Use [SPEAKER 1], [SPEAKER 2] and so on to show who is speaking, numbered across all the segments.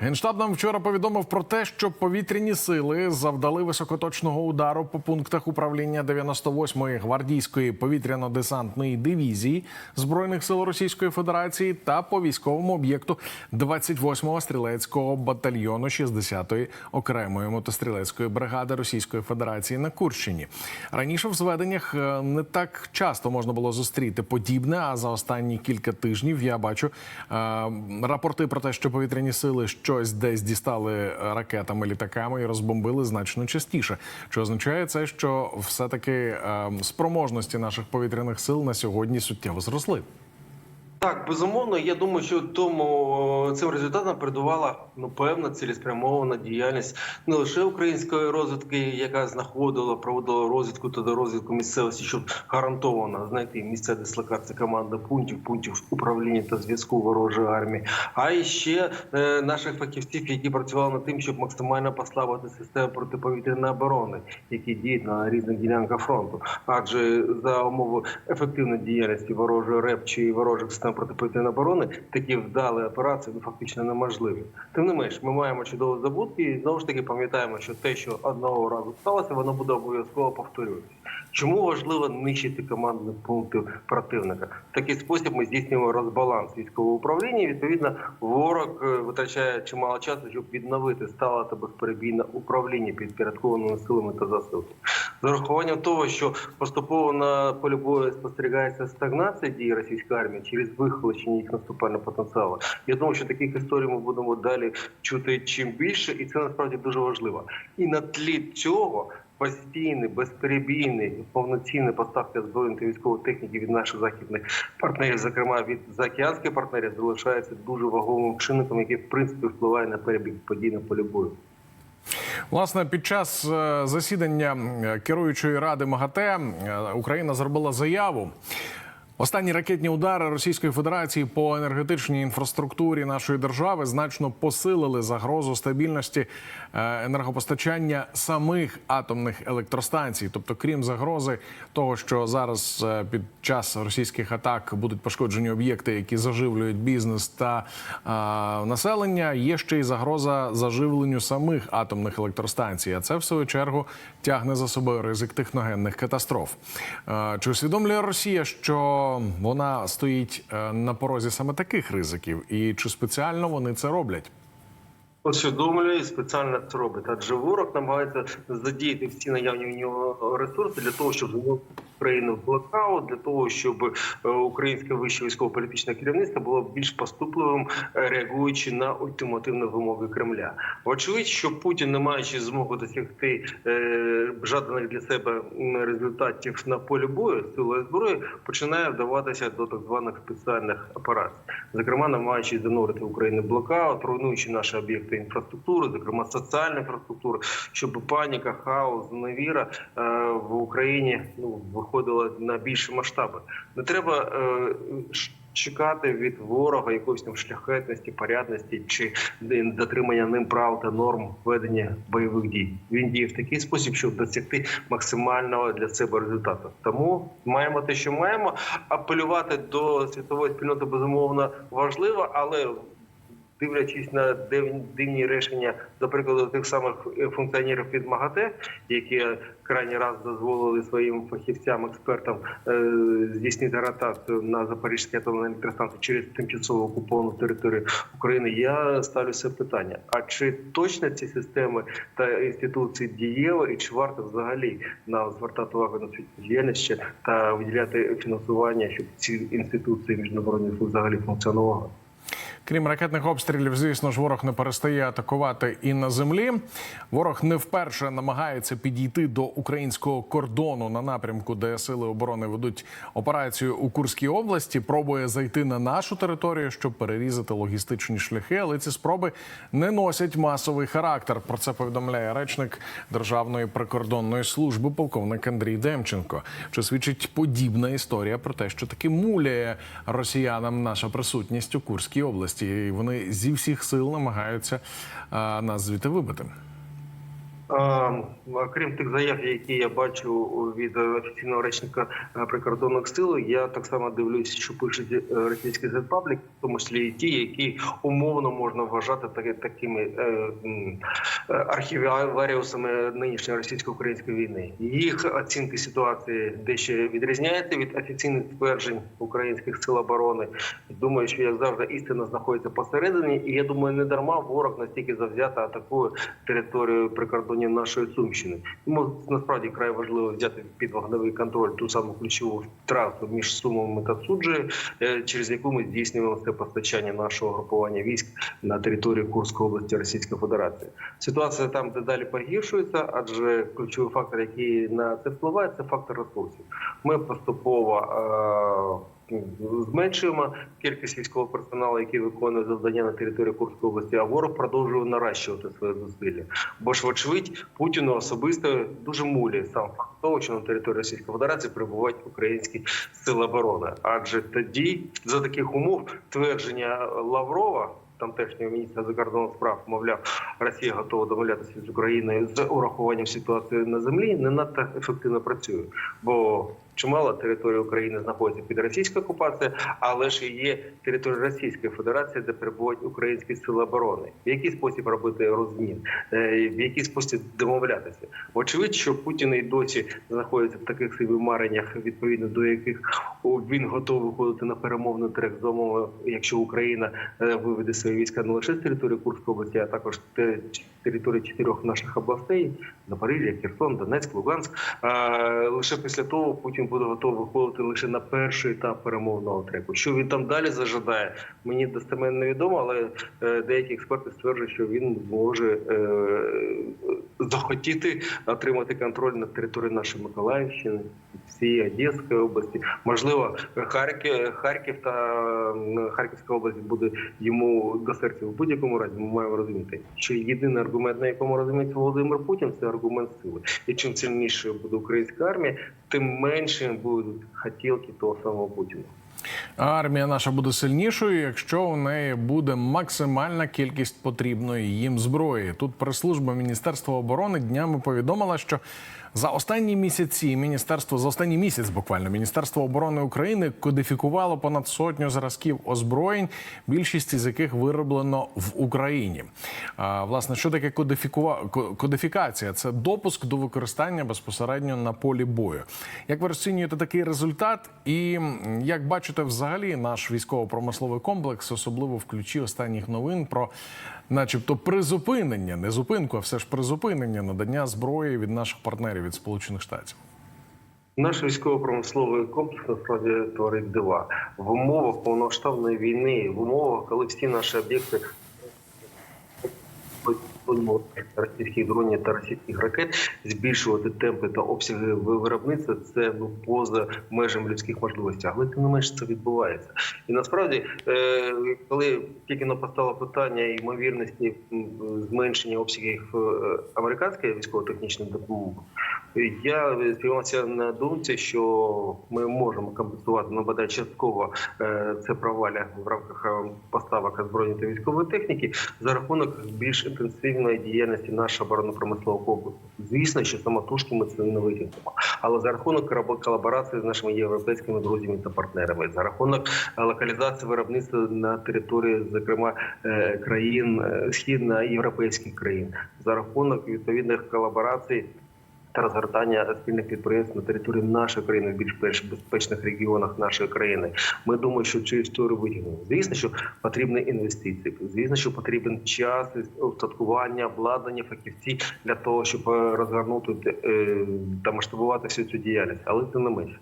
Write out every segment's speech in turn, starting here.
[SPEAKER 1] Генштаб нам вчора повідомив про те, що повітряні сили завдали високоточного удару по пунктах управління 98-ї гвардійської повітряно-десантної дивізії збройних сил Російської Федерації та по військовому об'єкту 28-го стрілецького батальйону 60-ї окремої мотострілецької бригади Російської Федерації на Курщині. Раніше в зведеннях е, не так часто можна було зустріти подібне. А за останні кілька тижнів я бачу е, рапорти про те, що повітряні сили щось десь дістали ракетами, літаками і розбомбили значно частіше. Чи означає це, що все-таки е, спроможності наших повітряних сил на сьогодні суттєво зросли?
[SPEAKER 2] Так, безумовно, я думаю, що тому цим результатам передувала ну певна цілеспрямована діяльність не лише української розвідки, яка знаходила, проводила розвідку та до розвідку місцевості, щоб гарантовано знайти місця дислокації команди пунктів, пунктів управління та зв'язку ворожої армії, а і ще е, наших фахівців, які працювали над тим, щоб максимально послабити систему протиповітряної оборони, які діють на різних ділянках фронту. Адже за умови ефективної діяльності ворожої РЕП чи ворожих систем протиповітряної оборони такі вдалі операції ну, фактично неможливі. Тим не менш, ми маємо чудові здобутки і знову ж таки пам'ятаємо, що те, що одного разу сталося, воно буде обов'язково повторюватися. Чому важливо нищити командні пункти противника? В такий спосіб ми здійснюємо розбаланс військового управління. Відповідно, ворог е, витрачає чимало часу, щоб відновити стале та безперебійне управління підпорядкованими силами та засобами. З урахуванням того, що поступово на полі бою спостерігається стагнація дій російської армії через вихолощення їх наступального потенціалу. Я думаю, що таких історій ми будемо далі чути чим більше, і це насправді дуже важливо. І на тлі цього. Постійний, безперебійний, повноцінний поставки збройної та військової техніки від наших західних партнерів, зокрема від заокеанських партнерів, залишається дуже вагомим чинником, який в принципі впливає на перебіг подій на полі бою.
[SPEAKER 1] Власне, під час е, засідання е, керуючої ради МАГАТЕ е, Україна зробила заяву. Останні ракетні удари Російської Федерації по енергетичній інфраструктурі нашої держави значно посилили загрозу стабільності е, енергопостачання самих атомних електростанцій. Тобто, крім загрози того, що зараз е, під час російських атак будуть пошкоджені об'єкти, які заживлюють бізнес та е, населення, є ще й загроза заживленню самих атомних електростанцій. А це в свою чергу тягне за собою ризик техногенних катастроф. Е, Чи усвідомлює Росія, що вона стоїть е, на порозі саме таких ризиків, і чи спеціально вони це роблять?
[SPEAKER 2] Усвідомлює і спеціально це робить. Адже ворог намагається задіяти всі наявні в нього ресурси для того, щоб звернути Україну в блокаут, для того, щоб е, українське вище військово-політичне керівництво було більш поступливим, е, реагуючи на ультимативні вимоги Кремля. Вочевидь, що Путін, не маючи змоги досягти е, для себе результатів на полі бою силою зброї, починає вдаватися до так званих спеціальних операцій, зокрема намагаючись занурити Україну в блокаут, руйнуючи наші об'єкти інфраструктури, зокрема соціальну інфраструктуру, щоб паніка, хаос, зневіра е, в Україні ну виходила на більші масштаби. Не треба е, чекати від ворога якоїсь там шляхетності, порядності чи дотримання ним прав та норм ведення бойових дій. Він діє в такий спосіб, щоб досягти максимального для себе результату. Тому маємо те, що маємо. Апелювати до світової спільноти безумовно важливо, але дивлячись на див- дивні рішення, до прикладу, тих самих е, функціонерів від МАГАТЕ, які крайній раз дозволили своїм фахівцям, експертам е, здійснити ротацію на Запорізькій атомній електростанції через тимчасово окуповану територію України. Я ставлю це питання: а чи точно ці системи та інституції дієві, і чи варто взагалі нам звертати увагу на цю діяльність та виділяти фінансування, щоб ці інституції міжнародні взагалі функціонували?
[SPEAKER 1] Крім ракетних обстрілів, звісно ж, ворог не перестає атакувати і на землі. Ворог не вперше намагається підійти до українського кордону на напрямку, де сили оборони ведуть операцію у Курській області. Пробує зайти на нашу територію, щоб перерізати логістичні шляхи. Але ці спроби не носять масовий характер. Про це повідомляє речник Державної прикордонної служби, полковник Андрій Демченко. Що свідчить подібна історія про те, що таки муляє росіянам наша присутність у Курській області. І вони зі всіх сил намагаються нас звідти вибити.
[SPEAKER 2] Крім тих заяв, які я бачу від офіційного речника е, прикордонних сил, я так само дивлюсь, що пишуть е, російський Z-паблік, в тому числі і ті, які умовно можна вважати такими е, архіваріусами нинішньої російсько-української війни. Їх оцінки ситуації дещо відрізняються від офіційних тверджень українських сил оборони. Думаю, що як завжди істина знаходиться посередині, і я думаю, не дарма ворог настільки завзято атакує територію прикордонів нашої Сумщини. Тому насправді край важливо взяти під вогневий контроль ту саму ключову трасу між Сумами та Суджею, е, через яку ми здійснюємо це постачання нашого групування військ на території Курської області Російської Федерації. Ситуація там дедалі погіршується, адже ключовий фактор, який на це впливає, це фактор ресурсів. Ми поступово. Е, Зменшуємо кількість військового персоналу, який виконує завдання на території Курської області, а ворог продовжує наращувати свої зусилля. Бо ж, вочевидь, Путіну особисто дуже мулює сам факт того, що на території Російської Федерації перебувають українські сили оборони. Адже тоді, за таких умов, твердження Лаврова. Тамтешнього міністра закордонних справ, мовляв, Росія готова домовлятися з Україною з урахуванням ситуації на землі, не надто ефективно працює, бо чимало території України знаходиться під російською окупацією, але ж і є територія Російської Федерації, де перебувають українські сили оборони. В який спосіб робити розмін, Е, в який спосіб домовлятися? Очевидь, що Путін і досі знаходиться в таких собі відповідно до яких він готовий виходити на перемовний трек з умови, якщо Україна е, виведе свої війська не лише з території Курської області, а також те- території чотирьох наших областей: Запоріжжя, Херсон, Донецьк, Луганськ. Е, Лише після того Путін буде готовий виходити лише на перший етап перемовного треку. Що він там далі зажадає, мені достеменно невідомо, але е, деякі експерти стверджують, що він може е, захотіти отримати контроль над територією нашої Миколаївщини, всієї Одеської області. Можливо, Харків, Харків та Харківська область буде йому до серця в будь-якому разі. Ми маємо розуміти, що єдиний аргумент, на якому розуміється Володимир Путін, це аргумент сили. І чим сильнішою буде українська армія, тим менше будуть хотілки того самого Путіна.
[SPEAKER 1] Армія наша буде сильнішою, якщо у неї буде максимальна кількість потрібної їм зброї. Тут прес-служба Міністерства оборони днями повідомила, що за останні місяці міністерство за останній місяць буквально Міністерство оборони України кодифікувало понад сотню зразків озброєнь, більшість із яких вироблено в Україні. А, власне, що таке кодифікува... кодифікація? Це допуск до використання безпосередньо на полі бою. Як ви розцінюєте такий результат? І як бачите, взагалі наш військово-промисловий комплекс, особливо в ключі останніх новин про, начебто, призупинення, не зупинку, а все ж призупинення надання зброї від наших партнерів від Сполучених Штатів.
[SPEAKER 2] Наш військово-промисловий комплекс насправді творить дива в умовах повноштабної війни, в умовах, коли всі наші об'єкти російських дронів та російських ракет збільшувати темпи та обсяги виробництва це ну поза межами людських можливостей. Але тим не менш це відбувається. І насправді, е, коли тільки не постало питання ймовірності зменшення обсягів е, американської військово-технічної допомоги, я спіймався на думці, що ми можемо компенсувати ну, бодай частково е, це проваля в рамках е, поставок озброєння та військової техніки за рахунок більш інтенсивної діяльності нашого оборонно-промислового комплексу. Звісно, що самотужки ми це не витягнемо, але за рахунок колаборації з нашими європейськими друзями та партнерами, за рахунок е, локалізації виробництва на території, зокрема країн східноєвропейських країн, за рахунок відповідних колаборацій та розгортання спільних підприємств на території нашої країни в більш перш- безпечних регіонах нашої країни. Ми думаємо, що цю історію витягнемо. Звісно, що потрібні інвестиції. Звісно, що потрібен час, устаткування, обладнання, фахівці для того, щоб е, розгорнути е, та масштабувати всю цю діяльність. Але тим не менше,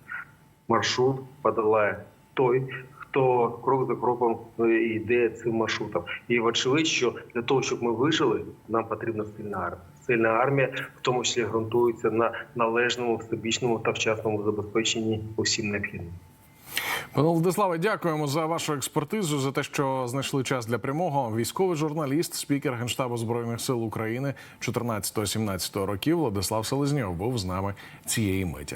[SPEAKER 2] маршрут подолає той. Хто крок за кроком е, йде цим маршрутом, і вочевидь, що для того, щоб ми вижили, нам потрібна сильна армія. Сильна армія, в тому числі ґрунтується на належному, всебічному та вчасному забезпеченні усім необхідним.
[SPEAKER 1] Пане Владиславе, дякуємо за вашу експертизу, за те, що знайшли час для прямого. Військовий журналіст, спікер Генштабу збройних сил України 14-17 років Владислав Селезньов був з нами цієї миті.